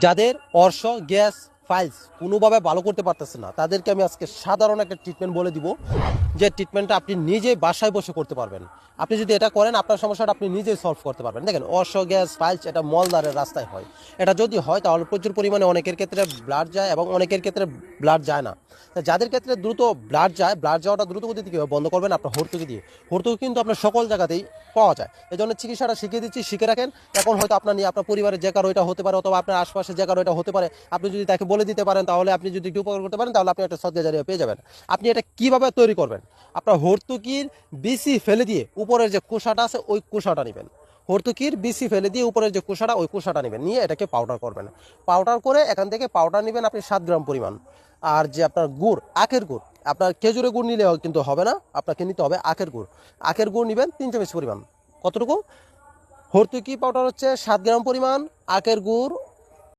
যাদের অর্শ gas files কোনোভাবে ভালো করতে পারতেছে না। তাদেরকে আমি আজকে সাধারণ একটা ট্রিটমেন্ট বলে দিব, যে ট্রিটমেন্টটা আপনি নিজে বাসায় বসে করতে পারবেন। আপনি যদি এটা করেন, আপনার সমস্যাটা আপনি নিজেই সলভ করতে পারবেন। দেখেন অর্শ গ্যাস ফাইলস এটা মলদারের রাস্তায় হয়। এটা যদি হয়, তাহলে প্রচুর পরিমাণে অনেকের ক্ষেত্রে ব্লাড যায় এবং অনেকের ক্ষেত্রে ব্লাড যায় না। যাদের ক্ষেত্রে দ্রুত ব্লাড যায় ব্লাড যাওয়াটা দ্রুত গতিতে কীভাবে বন্ধ করবেন, আপনার হর্তুকি দিয়ে। হর্তুকি কিন্তু আপনার সকল জায়গাতেই পাওয়া যায়। এই জন্য চিকিৎসাটা শিখিয়ে দিচ্ছি, শিখে রাখেন। এখন হয়তো আপনার নিয়ে আপনার পরিবারের যে কারও এটা হতে পারে, অথবা আপনার আশপাশে যে কারও এটা হতে পারে। আপনি যদি তাকে বলে দিতে পারেন, তাহলে আপনি যদি একটু উপকার করতে পারেন, তাহলে আপনি একটা সদ্গা জারিয়া পেয়ে যাবেন। আপনি এটা কীভাবে তৈরি করবেন? আপনার হর্তুকির বিসি ফেলে দিয়ে উপরের যে কুষাটা আছে, ওই কুষাটা নেবেন। হর্তুকির বিসি ফেলে দিয়ে উপরের যে কুষাটা, ওই কুষাটা নেবেন। নিয়ে এটাকে পাউডার করবেন। পাউডার করে এখান থেকে পাউডার নেবেন আপনি সাত গ্রাম পরিমাণ। আর যে আপনার গুড়, আখের গুড়, আপনার খেজুরের গুড় নিলে কিন্তু হবে না, আপনাকে নিতে হবে আখের গুড়। আখের গুড় নেবেন তিন চামচ পরিমাণ। কতটুকু? হর্তুকি পাউডার হচ্ছে সাত গ্রাম পরিমাণ, আখের গুড়